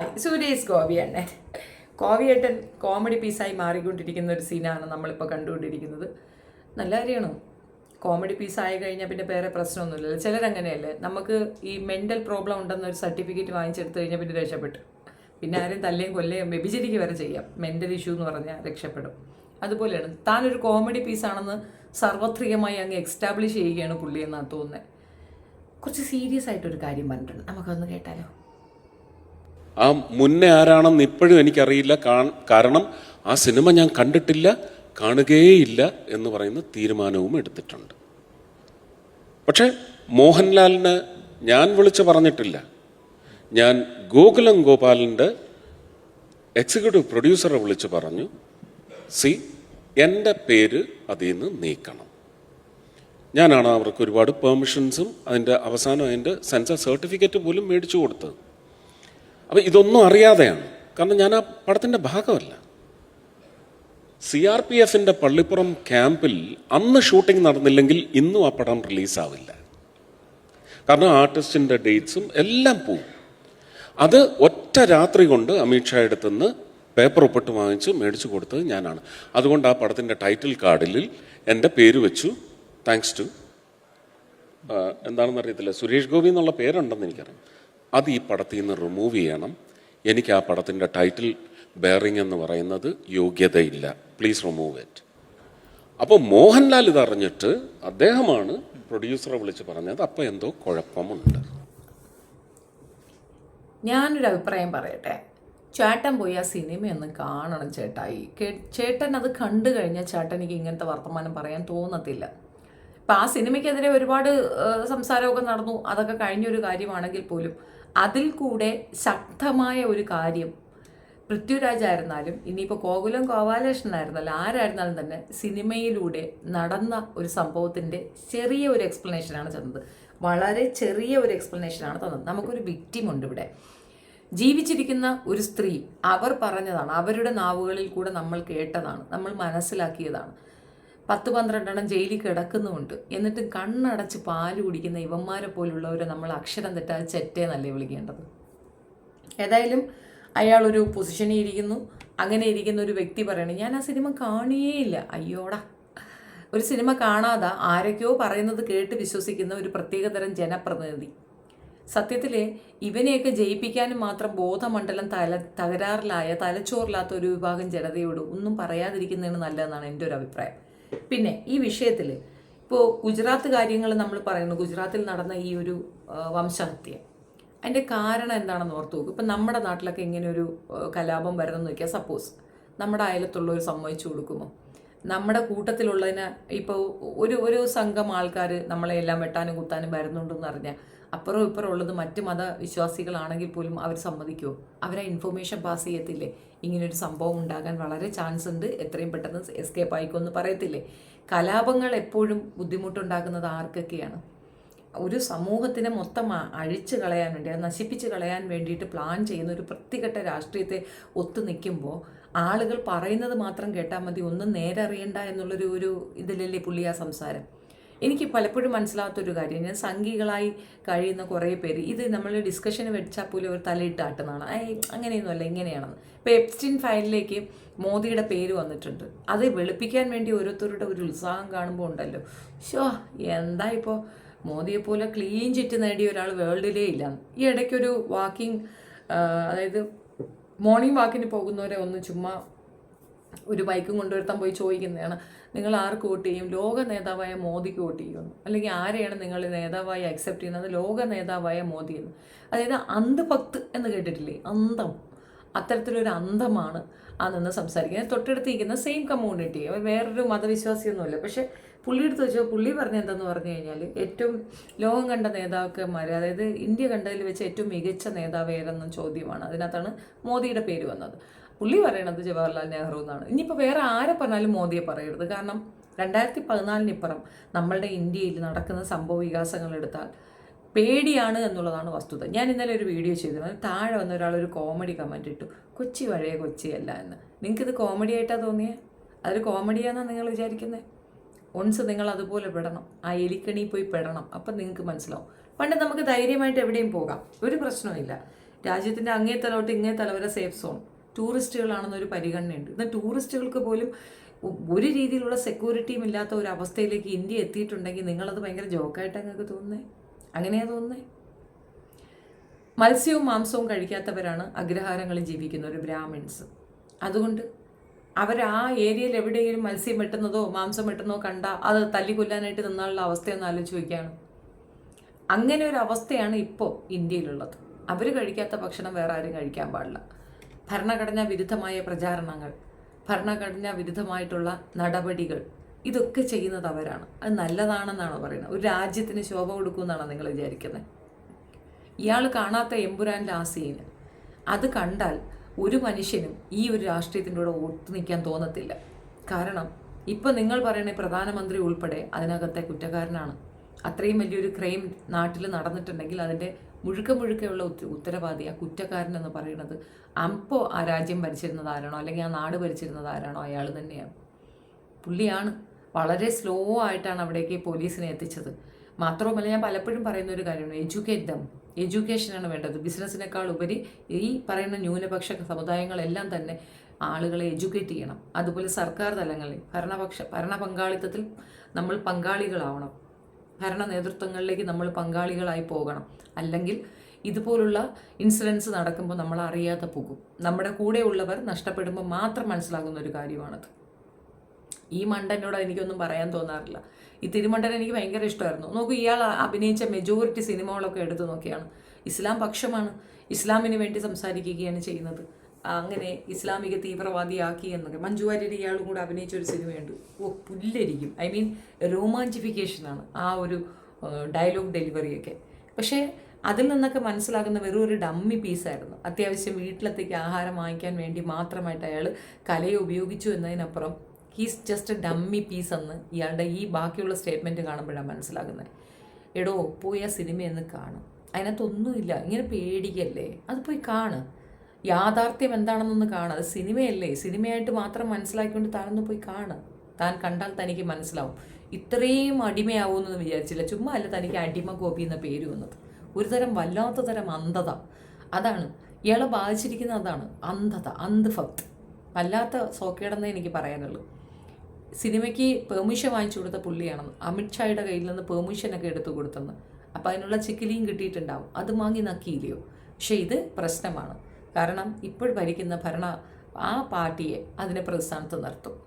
Suresh ഗോപിയണ്ണൻ. കോവിയേട്ടൻ comedy പീസായി മാറിക്കൊണ്ടിരിക്കുന്ന ഒരു സീനാണ് നമ്മളിപ്പോൾ കണ്ടുകൊണ്ടിരിക്കുന്നത്. നല്ല കാര്യമാണ്? കോമഡി പീസ് ആയി കഴിഞ്ഞാൽ പിന്നെ വേറെ പ്രശ്നമൊന്നുമില്ലല്ലോ. ചിലരങ്ങനെയല്ലേ? നമുക്ക് ഈ മെന്റൽ പ്രോബ്ലം ഉണ്ടെന്നൊരു സർട്ടിഫിക്കറ്റ് വാങ്ങിച്ചെടുത്ത് കഴിഞ്ഞാൽ പിന്നെ രക്ഷപ്പെട്ടു. പിന്നെ ആരും തല്ലേയും കൊല്ലയും വ്യഭിചരിക്കുക വരെ ചെയ്യാം. മെന്റൽ ഇഷ്യൂ എന്ന് പറഞ്ഞാൽ രക്ഷപ്പെടും. അതുപോലെയാണ്. താനൊരു കോമഡി പീസാണെന്ന് സാർവത്രികമായി അങ്ങ് എക്സ്റ്റാബ്ലിഷ് ചെയ്യുകയാണ് പുള്ളിയെന്നാണ് തോന്നുന്നത് കുറച്ച് സീരിയസ് ആയിട്ടൊരു കാര്യം പറഞ്ഞിട്ടുണ്ട്. നമുക്കൊന്ന് കേട്ടാലോ? ആ മുന്നേ ആരാണെന്ന് ഇപ്പോഴും എനിക്കറിയില്ല. കാരണം ആ സിനിമ ഞാൻ കണ്ടിട്ടില്ല കാണുകയേയില്ല എന്ന് പറയുന്ന തീരുമാനവും എടുത്തിട്ടുണ്ട്. പക്ഷേ മോഹൻലാലിന് ഞാൻ വിളിച്ച് പറഞ്ഞിട്ടില്ല. ഞാൻ ഗോകുലം ഗോപാലിന്റെ എക്സിക്യൂട്ടീവ് പ്രൊഡ്യൂസറെ വിളിച്ച് പറഞ്ഞു സി എന്റെ പേര് അതിൽ നിന്ന് നീക്കണം. ഞാനാണ് അവർക്ക് ഒരുപാട് പെർമിഷൻസും അതിന്റെ അവസാനം അതിന്റെ സെൻസർ സർട്ടിഫിക്കറ്റ് പോലും മേടിച്ചു കൊടുത്തത്. അപ്പം ഇതൊന്നും അറിയാതെയാണ്. കാരണം ഞാൻ ആ പടത്തിന്റെ ഭാഗമല്ല. സി ആർ പി എഫിന്റെ പള്ളിപ്പുറം ക്യാമ്പിൽ അന്ന് ഷൂട്ടിംഗ് നടന്നില്ലെങ്കിൽ ഇന്നും ആ പടം റിലീസാവില്ല. കാരണം ആർട്ടിസ്റ്റിന്റെ ഡേറ്റ്സും എല്ലാം പോവും. അത് ഒറ്റ രാത്രി കൊണ്ട് അമിത്ഷാ എടുത്തുനിന്ന് പേപ്പർ ഒപ്പിട്ട് വാങ്ങിച്ച് മേടിച്ചു കൊടുത്തത് ഞാനാണ്. അതുകൊണ്ട് ആ പടത്തിന്റെ ടൈറ്റിൽ കാർഡിൽ എന്റെ പേര് വെച്ചു. Thanks to. എന്താണെന്ന് അറിയത്തില്ല സുരേഷ് ഗോപി എന്നുള്ള പേരുണ്ടെന്ന് എനിക്കറിയാം. അത് ഈ പടത്തിൽ നിന്ന് റിമൂവ് ചെയ്യണം. എനിക്ക് ആ പടത്തിന്റെ ടൈറ്റിൽ ബെയറിംഗ് എന്ന് പറയുന്നത് യോഗ്യതയില്ല. പ്ലീസ് റിമൂവ് ഇറ്റ് അപ്പോൾ മോഹൻലാൽ ഇതറിഞ്ഞിട്ട് അദ്ദേഹമാണ് പ്രൊഡ്യൂസറെ വിളിച്ച് പറഞ്ഞത് അപ്പോൾ എന്തോ കുഴപ്പമുണ്ട്. ഞാനൊരു അഭിപ്രായം പറയട്ടെ. ചേട്ടൻ പോയി ആ സിനിമയൊന്ന് കാണണം ചേട്ടായി. ചേട്ടൻ അത് കണ്ടു കഴിഞ്ഞാൽ ചേട്ടനിക്ക് ഇങ്ങനത്തെ വർത്തമാനം പറയാൻ തോന്നത്തില്ല. ഇപ്പം ആ സിനിമയ്ക്കെതിരെ ഒരുപാട് സംസാരമൊക്കെ നടന്നു. അതൊക്കെ കഴിഞ്ഞൊരു കാര്യമാണെങ്കിൽ പോലും അതിൽ കൂടെ ശക്തമായ ഒരു കാര്യം പൃഥ്വിരാജായിരുന്നാലും ഇനിയിപ്പോൾ കോകുലം ഗോപാലകൃഷ്ണനായിരുന്നാലും ആരായിരുന്നാലും തന്നെ സിനിമയിലൂടെ നടന്ന ഒരു സംഭവത്തിന്റെ ചെറിയ ഒരു എക്സ്പ്ലനേഷനാണ് തന്നത്. വളരെ ചെറിയ ഒരു എക്സ്പ്ലനേഷനാണ് തന്നത്. നമുക്കൊരു വിക്റ്റിമുണ്ട് ഇവിടെ. ജീവിച്ചിരിക്കുന്ന ഒരു സ്ത്രീ അവർ പറഞ്ഞതാണ് അവരുടെ നാവുകളിൽ കൂടെ നമ്മൾ കേട്ടതാണ് നമ്മൾ മനസ്സിലാക്കിയതാണ്. പത്ത് പന്ത്രണ്ടെണ്ണം ജയിലിൽ കിടക്കുന്നുമുണ്ട്. എന്നിട്ട് കണ്ണടച്ച് പാൽ കുടിക്കുന്ന ഇവന്മാരെ പോലുള്ളവരെ നമ്മൾ അക്ഷരം തെറ്റാതെ ചെറ്റേന്നല്ലേ വിളിക്കേണ്ടത്. ഏതായാലും അയാളൊരു പൊസിഷനിൽ ഇരിക്കുന്നു. അങ്ങനെ ഇരിക്കുന്ന ഒരു വ്യക്തി പറയണേ ഞാൻ ആ സിനിമ കാണുകയേയില്ല. അയ്യോടാ. ഒരു സിനിമ കാണാതെ. ആരൊക്കെയോ പറയുന്നത് കേട്ട് വിശ്വസിക്കുന്ന ഒരു പ്രത്യേകതരം ജനപ്രതിനിധി. സത്യത്തിൽ ഇവനെയൊക്കെ ജയിപ്പിക്കാനും മാത്രം ബോധമണ്ഡലം തല തകരാറിലായ തലച്ചോറില്ലാത്ത ഒരു വിഭാഗം ജനതയോട് ഒന്നും പറയാതിരിക്കുന്നതാണ് നല്ലതെന്നാണ് എന്റെ ഒരു അഭിപ്രായം. പിന്നെ ഈ വിഷയത്തിൽ ഇപ്പോൾ ഗുജറാത്ത് കാര്യങ്ങൾ നമ്മൾ പറയുന്നു. ഗുജറാത്തിൽ നടന്ന ഈ ഒരു വംശഹത്യ. അതിന്റെ കാരണം എന്താണെന്ന് ഓർത്ത് നോക്കും. ഇപ്പം നമ്മുടെ നാട്ടിലൊക്കെ ഇങ്ങനെ ഒരു കലാപം വരുന്നെന്ന് നോക്കിയാൽ സപ്പോസ് നമ്മുടെ അയലത്തുള്ളവർ സമ്മതിച്ചു കൊടുക്കുമോ? നമ്മുടെ കൂട്ടത്തിലുള്ളതിന് ഇപ്പോൾ ഒരു ഒരു സംഘം ആൾക്കാർ നമ്മളെ എല്ലാം വെട്ടാനും കുത്താനും വരുന്നുണ്ടെന്ന് അറിഞ്ഞാൽ അപ്പുറം ഇപ്പുറം ഉള്ളത് മറ്റ് മതവിശ്വാസികളാണെങ്കിൽ പോലും അവർ സമ്മതിക്കുമോ അവരെ ഇൻഫർമേഷൻ പാസ് ചെയ്യത്തില്ലേ? ഇങ്ങനൊരു സംഭവം ഉണ്ടാകാൻ വളരെ ചാൻസ് ഉണ്ട്. എത്രയും പെട്ടെന്ന് എസ്കേപ്പ് ആയിക്കോ എന്ന് പറയത്തില്ലേ? കലാപങ്ങൾ എപ്പോഴും ബുദ്ധിമുട്ടുണ്ടാക്കുന്നത് ആർക്കൊക്കെയാണ്? ഒരു സമൂഹത്തിനെ മൊത്തം അഴിച്ചു കളയാൻ വേണ്ടി അത് നശിപ്പിച്ച് കളയാൻ വേണ്ടിയിട്ട് പ്ലാൻ ചെയ്യുന്ന ഒരു വൃത്തികെട്ട രാഷ്ട്രീയത്തെ ഒത്തു നിൽക്കുമ്പോൾ ആളുകൾ പറയുന്നത് മാത്രം കേട്ടാൽ മതി ഒന്നും നേരെ അറിയണ്ട എന്നുള്ളൊരു ഒരു ഇതിലല്ലേ പുള്ളി ആ സംസാരം? എനിക്ക് പലപ്പോഴും മനസ്സിലാവാത്തൊരു കാര്യം ഞാൻ സംഘികളായി കഴിയുന്ന കുറേ പേര് ഇത് നമ്മൾ ഡിസ്കഷന് വെച്ചാൽ പോലും ഒരു തലയിട്ട് ആട്ടുന്നതാണ്. ഏയ് അങ്ങനെയൊന്നുമല്ല ഇങ്ങനെയാണെന്ന്. ഇപ്പോൾ എപ്സ്റ്റിൻ ഫയലിലേക്ക് മോദിയുടെ പേര് വന്നിട്ടുണ്ട്. അത് വെളുപ്പിക്കാൻ വേണ്ടി ഓരോരുത്തരുടെ ഒരു ഉത്സാഹം കാണുമ്പോൾ ഉണ്ടല്ലോ. ഷോ എന്താ ഇപ്പോൾ മോദിയെ പോലെ ക്ലീൻ ചിറ്റ് നേടിയ ഒരാൾ വേൾഡിലേ ഇല്ല. ഈ ഇടയ്ക്കൊരു വാക്കിംഗ് അതായത് മോർണിംഗ് വാക്കിന് പോകുന്നവരെ ഒന്ന് ചുമ്മാ ഒരു ബൈക്കും കൊണ്ടുവരുത്താൻ പോയി ചോദിക്കുന്നതാണ്. നിങ്ങൾ ആർക്ക് വോട്ട് ചെയ്യും? ലോക നേതാവായ മോദിക്ക് വോട്ട് ചെയ്യുമെന്ന് അല്ലെങ്കിൽ ആരെയാണ് നിങ്ങൾ നേതാവായി അക്സെപ്റ്റ് ചെയ്യുന്നത്? ലോക നേതാവായ മോദി എന്ന്. അതായത് അന്ധഭക്ത് എന്ന് കേട്ടിട്ടില്ലേ? അന്തം. അത്തരത്തിലൊരു അന്തമാണ് ആ നിന്ന് സംസാരിക്കുന്നത്. തൊട്ടടുത്തിരിക്കുന്ന സെയിം കമ്മ്യൂണിറ്റി വേറൊരു മതവിശ്വാസിയൊന്നുമില്ല. പക്ഷെ പുള്ളി വെച്ചാൽ വെച്ചോ പുള്ളി പറഞ്ഞ എന്തെന്ന് പറഞ്ഞു കഴിഞ്ഞാൽ ഏറ്റവും ലോകം കണ്ട നേതാക്കന്മാർ അതായത് ഇന്ത്യ കണ്ടതിൽ വെച്ച് ഏറ്റവും മികച്ച നേതാവ് ഏതെന്ന ചോദ്യമാണ്. അതിനകത്താണ് മോദിയുടെ പേര് വന്നത്. പുള്ളി പറയണത് ജവഹർലാൽ നെഹ്റു എന്നാണ്. ഇനിയിപ്പോൾ വേറെ ആരെ പറഞ്ഞാലും മോദിയെ പറയരുത്. കാരണം രണ്ടായിരത്തി പതിനാലിനിപ്പുറം നമ്മളുടെ ഇന്ത്യയിൽ നടക്കുന്ന സംഭവ വികാസങ്ങൾ എടുത്താൽ പേടിയാണ് എന്നുള്ളതാണ് വസ്തുത. ഞാൻ ഇന്നലെ ഒരു വീഡിയോ ചെയ്തിരുന്നു. താഴെ വന്ന ഒരാൾ ഒരു കോമഡി കമന്റ് ഇട്ടു. കൊച്ചി പഴയ കൊച്ചിയല്ല എന്ന്. നിങ്ങൾക്കിത് കോമഡി ആയിട്ടാണ് തോന്നിയത് അതൊരു കോമഡിയാണെന്നാണ് നിങ്ങൾ വിചാരിക്കുന്നത് ഒൺസ് നിങ്ങൾ അതുപോലെ പെടണം. ആ എലിക്കണി പോയി പെടണം. അപ്പം നിങ്ങൾക്ക് മനസ്സിലാവും. പണ്ട് നമുക്ക് ധൈര്യമായിട്ട് എവിടെയും പോകാം. ഒരു പ്രശ്നവുമില്ല രാജ്യത്തിന്റെ അങ്ങേ തലോട്ട് ഇങ്ങേ തല വരെ സേഫ് സോൺ ടൂറിസ്റ്റുകളാണെന്നൊരു പരിഗണനയുണ്ട്. എന്നാൽ ടൂറിസ്റ്റുകൾക്ക് പോലും ഒരു രീതിയിലുള്ള സെക്യൂരിറ്റിയും ഇല്ലാത്ത ഒരു അവസ്ഥയിലേക്ക് ഇന്ത്യ എത്തിയിട്ടുണ്ടെങ്കിൽ നിങ്ങളത് ഭയങ്കര ജോക്കായിട്ട് നിങ്ങൾക്ക് തോന്നുന്നത് അങ്ങനെയാ തോന്നുന്നത് മത്സ്യവും മാംസവും കഴിക്കാത്തവരാണ് അഗ്രഹാരങ്ങളിൽ ജീവിക്കുന്ന ഒരു ബ്രാഹ്മിൺസ് അതുകൊണ്ട് അവർ ആ ഏരിയയിൽ എവിടെയെങ്കിലും മത്സ്യം വെട്ടുന്നതോ മാംസം വെട്ടുന്നതോ കണ്ട അത് തല്ലിക്കൊല്ലാനായിട്ട് നിന്നാലുള്ള അവസ്ഥയൊന്ന് ആലോചിച്ച് വയ്ക്കുകയാണ്. അങ്ങനെ ഒരു അവസ്ഥയാണ് ഇപ്പോൾ ഇന്ത്യയിലുള്ളത്. അവർ കഴിക്കാത്ത ഭക്ഷണം വേറെ ആരും കഴിക്കാൻ പാടില്ല. ഭരണഘടനാ വിരുദ്ധമായ പ്രചാരണങ്ങൾ ഭരണഘടനാ വിരുദ്ധമായിട്ടുള്ള നടപടികൾ ഇതൊക്കെ ചെയ്യുന്നത് അവരാണ്. അത് നല്ലതാണെന്നാണോ പറയുന്നത്? ഒരു രാജ്യത്തിന് ശോഭ കൊടുക്കുമെന്നാണോ നിങ്ങൾ വിചാരിക്കുന്നത്? ഇയാൾ കാണാത്ത എമ്പുരാന്റെ ആ സീന് അത് കണ്ടാൽ ഒരു മനുഷ്യനും ഈ ഒരു രാഷ്ട്രീയത്തിന്റെ കൂടെ ഒത്തു നിൽക്കാൻ തോന്നത്തില്ല. കാരണം ഇപ്പം നിങ്ങൾ പറയുന്ന പ്രധാനമന്ത്രി ഉൾപ്പെടെ അതിനകത്തെ കുറ്റക്കാരനാണ്. അത്രയും വലിയൊരു ക്രൈം നാട്ടിൽ നടന്നിട്ടുണ്ടെങ്കിൽ അതിന്റെ മുഴുക്ക മുഴുക്കയുള്ള ഉത്ത- ഉത്തരവാദി ആ കുറ്റക്കാരൻ എന്ന് പറയുന്നത് അപ്പോൾ ആ രാജ്യം ഭരിച്ചിരുന്നത് ആരാണോ? അല്ലെങ്കിൽ ആ നാട് ഭരിച്ചിരുന്നത് ആരാണോ? അയാൾ തന്നെയാണ്. പുള്ളിയാണ്. വളരെ സ്ലോ ആയിട്ടാണ് അവിടേക്ക് പോലീസിനെ എത്തിച്ചത്. മാത്രവുമല്ല ഞാൻ പലപ്പോഴും പറയുന്ന ഒരു കാര്യമാണ് എഡ്യൂക്കേറ്റ് ദം എഡ്യൂക്കേഷനാണ് വേണ്ടത്. ബിസിനസ്സിനേക്കാൾ ഉപരി ഈ പറയുന്ന ന്യൂനപക്ഷ സമുദായങ്ങളെല്ലാം തന്നെ ആളുകളെ എഡ്യൂക്കേറ്റ് ചെയ്യണം. അതുപോലെ സർക്കാർ തലങ്ങളിൽ ഭരണപക്ഷ ഭരണ പങ്കാളിത്തത്തിൽ നമ്മൾ പങ്കാളികളാവണം. ഭരണ നേതൃത്വങ്ങളിലേക്ക് നമ്മൾ പങ്കാളികളായി പോകണം. അല്ലെങ്കിൽ ഇതുപോലുള്ള ഇൻസിഡൻസ് നടക്കുമ്പോൾ നമ്മൾ അറിയാതെ പോകും. നമ്മുടെ കൂടെയുള്ളവർ നഷ്ടപ്പെടുമ്പോൾ മാത്രം മനസ്സിലാകുന്ന ഒരു കാര്യമാണത്. ഈ മണ്ടനോട് എനിക്കൊന്നും പറയാൻ തോന്നാറില്ല. ഈ തിരുമണ്ടൻ എനിക്ക് ഭയങ്കര ഇഷ്ടമായിരുന്നു. നോക്കൂ ഇയാൾ അഭിനയിച്ച മെജോറിറ്റി സിനിമകളൊക്കെ എടുത്തു നോക്കിയാണ്. ഇസ്ലാം പക്ഷമാണ്. ഇസ്ലാമിന് വേണ്ടി സംസാരിക്കുകയാണ് ചെയ്യുന്നത്. അങ്ങനെ ഇസ്ലാമിക തീവ്രവാദിയാക്കി എന്നൊക്കെ. മഞ്ജു വാര്യർ ഇയാളും കൂടെ അഭിനയിച്ച ഒരു സിനിമയുണ്ട്. ഓ പുല്ലരിക്കും. ഐ മീൻ റോമാഞ്ചിഫിക്കേഷനാണ് ആ ഒരു ഡയലോഗ് ഡെലിവറിയൊക്കെ പക്ഷേ അതിൽ നിന്നൊക്കെ മനസ്സിലാകുന്ന വെറും ഒരു ഡമ്മി പീസായിരുന്നു അത്യാവശ്യം വീട്ടിലത്തേക്ക് ആഹാരം വാങ്ങിക്കാൻ വേണ്ടി മാത്രമായിട്ട് അയാൾ കലയെ ഉപയോഗിച്ചു എന്നതിനപ്പുറം he's just a dummy piece എന്ന് ഇയാളുടെ ഈ ബാക്കിയുള്ള സ്റ്റേറ്റ്മെന്റ് കാണുമ്പോഴാണ് മനസ്സിലാകുന്നത്. എടോ പോയി ആ സിനിമയെന്ന് കാണും. അതിനകത്തൊന്നുമില്ല ഇങ്ങനെ പേടിക്കല്ലേ? അത് പോയി കാണ്. യാഥാർത്ഥ്യം എന്താണെന്നൊന്ന് കാണുക അത് സിനിമയല്ലേ സിനിമയായിട്ട് മാത്രം മനസ്സിലാക്കിക്കൊണ്ട് താനൊന്ന് പോയി കാണ്. താൻ കണ്ടാൽ തനിക്ക് മനസ്സിലാവും. ഇത്രയും അടിമയാവുമെന്ന് വിചാരിച്ചില്ല. ചുമ്മാ അല്ല തനിക്ക് അടിമ കോപ്പി എന്ന പേര് വന്നത്. ഒരു തരം വല്ലാത്ത തരം അന്ധത. അതാണ്. ഇയാളെ ബാധിച്ചിരിക്കുന്ന അതാണ്. അന്ധത. അന്ധഭക്ത്. വല്ലാത്ത സോക്കേടെന്നേ എനിക്ക് പറയാനുള്ളൂ. സിനിമയ്ക്ക് പെർമിഷൻ വാങ്ങിച്ചു കൊടുത്ത പുള്ളിയാണെന്ന്. അമിത്ഷായുടെ കയ്യിൽ നിന്ന് പെർമിഷനൊക്കെ എടുത്തു കൊടുത്തെന്ന്. അപ്പോൾ അതിനുള്ള ചിക്കിലിയും കിട്ടിയിട്ടുണ്ടാവും. അത് വാങ്ങി നക്കിയില്ലയോ? പക്ഷേ ഇത് പ്രശ്നമാണ്. കാരണം ഇപ്പോൾ ഭരിക്കുന്ന ഭരണ ആ പാർട്ടിയെ അതിനെ പ്രതിസ്ഥാനത്ത് നിർത്തും.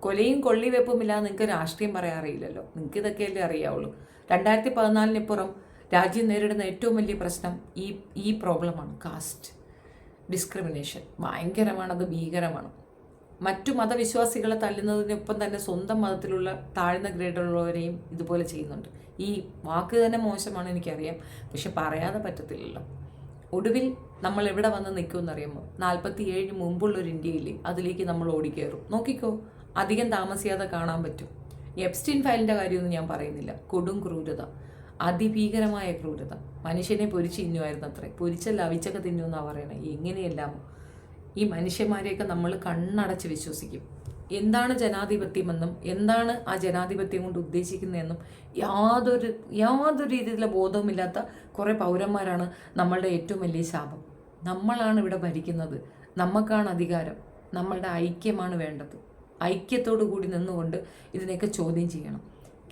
കൊലയും കൊള്ളിവെപ്പുമില്ലാതെ നിങ്ങൾക്ക് രാഷ്ട്രീയം പറയാൻ അറിയില്ലല്ലോ. നിങ്ങൾക്ക് ഇതൊക്കെയല്ലേ അറിയാവുള്ളൂ. രണ്ടായിരത്തി പതിനാലിനിപ്പുറം രാജ്യം നേരിടുന്ന ഏറ്റവും വലിയ പ്രശ്നം ഈ ഈ പ്രോബ്ലമാണ് കാസ്റ്റ് ഡിസ്ക്രിമിനേഷൻ. ഭയങ്കരമാണത് ഭീകരമാണ്. മറ്റു മതവിശ്വാസികളെ തല്ലുന്നതിനൊപ്പം തന്നെ സ്വന്തം മതത്തിലുള്ള താഴ്ന്ന ഗ്രേഡുള്ളവരെയും ഇതുപോലെ ചെയ്യുന്നുണ്ട്. ഈ വാക്ക് തന്നെ മോശമാണ് എനിക്കറിയാം. പക്ഷെ പറയാതെ പറ്റത്തില്ലല്ലോ. ഒടുവിൽ നമ്മൾ എവിടെ വന്ന് നിൽക്കുമെന്നറിയുമ്പോൾ നാൽപ്പത്തി ഏഴിന് മുമ്പുള്ള ഒരു ഇന്ത്യയിൽ അതിലേക്ക് നമ്മൾ ഓടിക്കയറും. നോക്കിക്കോ അധികം താമസിയാതെ കാണാൻ പറ്റും. എപ്സ്റ്റീൻ ഫയലിന്റെ കാര്യമൊന്നും ഞാൻ പറയുന്നില്ല. കൊടും ക്രൂരത. അതിഭീകരമായ ക്രൂരത. മനുഷ്യനെ പൊരിച്ച് തിന്നുമായിരുന്നു അത്രേ പൊരിച്ചല്ല അവിച്ചൊക്കെ തിന്നുമെന്നാണ് പറയണേ. എങ്ങനെയെല്ലാമോ ഈ മനുഷ്യന്മാരെയൊക്കെ നമ്മൾ കണ്ണടച്ച് വിശ്വസിക്കും. എന്താണ് ജനാധിപത്യമെന്നും എന്താണ് ആ ജനാധിപത്യം കൊണ്ട് ഉദ്ദേശിക്കുന്നതെന്നും യാതൊരു യാതൊരു രീതിയിലുള്ള ബോധവുമില്ലാത്ത കുറേ പൗരന്മാരാണ് നമ്മളുടെ ഏറ്റവും വലിയ ശാപം. നമ്മളാണ് ഇവിടെ ഭരിക്കുന്നത്. നമുക്കാണ് അധികാരം. നമ്മളുടെ ഐക്യമാണ് വേണ്ടത്. ഐക്യത്തോടു കൂടി നിന്നുകൊണ്ട് ഇതിനെയൊക്കെ ചോദ്യം ചെയ്യണം.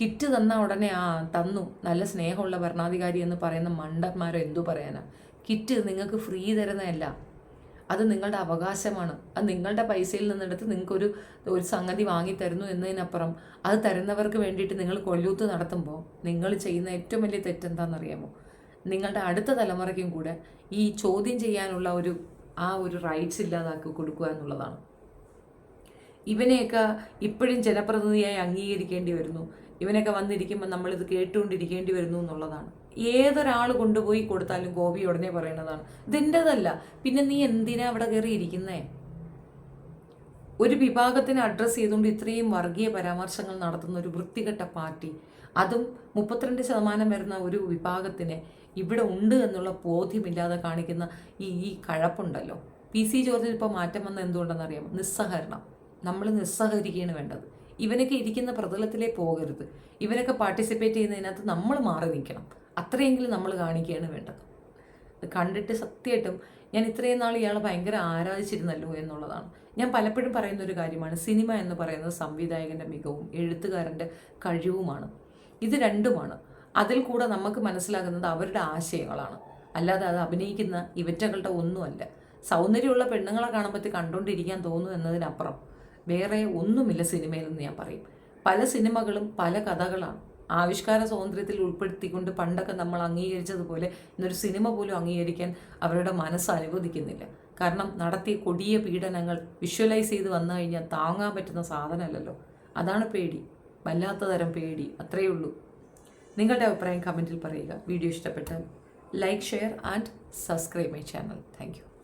കിറ്റ് തന്ന ഉടനെ ആ തന്നു. നല്ല സ്നേഹമുള്ള ഭരണാധികാരി എന്ന് പറയുന്ന മണ്ടന്മാരോ എന്തു പറയാനാണ് കിറ്റ് നിങ്ങൾക്ക് ഫ്രീ തരുന്നതല്ല. അത് നിങ്ങളുടെ അവകാശമാണ്. അത് നിങ്ങളുടെ പൈസയിൽ നിന്നെടുത്ത് നിങ്ങൾക്കൊരു ഒരു സംഗതി വാങ്ങി തരുന്നു എന്നതിനപ്പുറം അത് തരുന്നവർക്ക് വേണ്ടിയിട്ട് നിങ്ങൾ കൊല്ലൂത്ത് നടത്തുമ്പോൾ നിങ്ങൾ ചെയ്യുന്ന ഏറ്റവും വലിയ തെറ്റെന്താണെന്നറിയാമോ? നിങ്ങളുടെ അടുത്ത തലമുറയ്ക്കും കൂടെ ഈ ചോദ്യം ചെയ്യാനുള്ള ഒരു ആ ഒരു റൈറ്റ്സ് ഇല്ലാതാക്കി കൊടുക്കുക എന്നുള്ളതാണ്. ഇവനെയൊക്കെ ഇപ്പോഴും ജനപ്രതിനിധിയായി അംഗീകരിക്കേണ്ടി വരുന്നു. ഇവനൊക്കെ വന്നിരിക്കുമ്പോൾ നമ്മളിത് കേട്ടുകൊണ്ടിരിക്കേണ്ടി വരുന്നു എന്നുള്ളതാണ്. ഏതൊരാൾ കൊണ്ടുപോയി കൊടുത്താലും ഗോപി ഉടനെ പറയുന്നതാണ് ഇതിന്റെതല്ല പിന്നെ നീ എന്തിനാ അവിടെ കയറി ഇരിക്കുന്നേ? ഒരു വിഭാഗത്തിനെ അഡ്രസ്സ് ചെയ്തുകൊണ്ട് ഇത്രയും വർഗീയ പരാമർശങ്ങൾ നടത്തുന്ന ഒരു വൃത്തികെട്ട പാർട്ടി അതും മുപ്പത്തിരണ്ട് ശതമാനം വരുന്ന ഒരു വിഭാഗത്തിന് ഇവിടെ ഉണ്ട് എന്നുള്ള ബോധ്യമില്ലാതെ കാണിക്കുന്ന ഈ ഈ കഴപ്പുണ്ടല്ലോ. പി സി ജോർജിൽ ഇപ്പോൾ മാറ്റം വന്ന എന്തുകൊണ്ടെന്നറിയാം നിസ്സഹരണം നമ്മൾ നിസ്സഹകരിക്കുകയാണ് വേണ്ടത്. ഇവനൊക്കെ ഇരിക്കുന്ന പ്രതലത്തിലേ പോകരുത്. ഇവനൊക്കെ പാർട്ടിസിപ്പേറ്റ് ചെയ്യുന്നതിനകത്ത് നമ്മൾ മാറി നിൽക്കണം. അത്രയെങ്കിലും നമ്മൾ കാണിക്കുകയാണ് വേണ്ടത്. അത് കണ്ടിട്ട് സത്യമായിട്ടും ഞാൻ ഇത്രയും നാൾ ഇയാളെ ഭയങ്കര ആരാധിച്ചിരുന്നല്ലോ എന്നുള്ളതാണ്. ഞാൻ പലപ്പോഴും പറയുന്ന ഒരു കാര്യമാണ് സിനിമ എന്ന് പറയുന്നത് സംവിധായകന്റെ മികവും എഴുത്തുകാരന്റെ കഴിവുമാണ്. ഇത് രണ്ടുമാണ്. അതിൽ കൂടെ നമുക്ക് മനസ്സിലാകുന്നത് അവരുടെ ആശയങ്ങളാണ്. അല്ലാതെ അത് അഭിനയിക്കുന്ന ഇവറ്റകളുടെ ഒന്നുമല്ല. സൗന്ദര്യമുള്ള പെണ്ണുങ്ങളെ കാണുമ്പോൾ കണ്ടുകൊണ്ടിരിക്കാൻ തോന്നും എന്നതിനപ്പുറം വേറെ ഒന്നുമില്ല സിനിമയിലെന്ന് ഞാൻ പറയും. പല സിനിമകളും പല കഥകളാണ്. ആവിഷ്കാര സ്വാതന്ത്ര്യത്തിൽ ഉൾപ്പെടുത്തിക്കൊണ്ട് പണ്ടൊക്കെ നമ്മൾ അംഗീകരിച്ചതുപോലെ ഇന്നൊരു സിനിമ പോലും അംഗീകരിക്കാൻ അവരുടെ മനസ്സ് അനുവദിക്കുന്നില്ല. കാരണം നടത്തിയ കൊടിയ പീഡനങ്ങൾ വിഷ്വലൈസ് ചെയ്ത് വന്നു കഴിഞ്ഞാൽ താങ്ങാൻ പറ്റുന്ന സാധനമല്ലല്ലോ. അതാണ് പേടി. വല്ലാത്ത തരം പേടി. അത്രയേ ഉള്ളൂ. നിങ്ങളുടെ അഭിപ്രായം കമന്റിൽ പറയുക. വീഡിയോ ഇഷ്ടപ്പെട്ടാൽ like share and subscribe my channel thank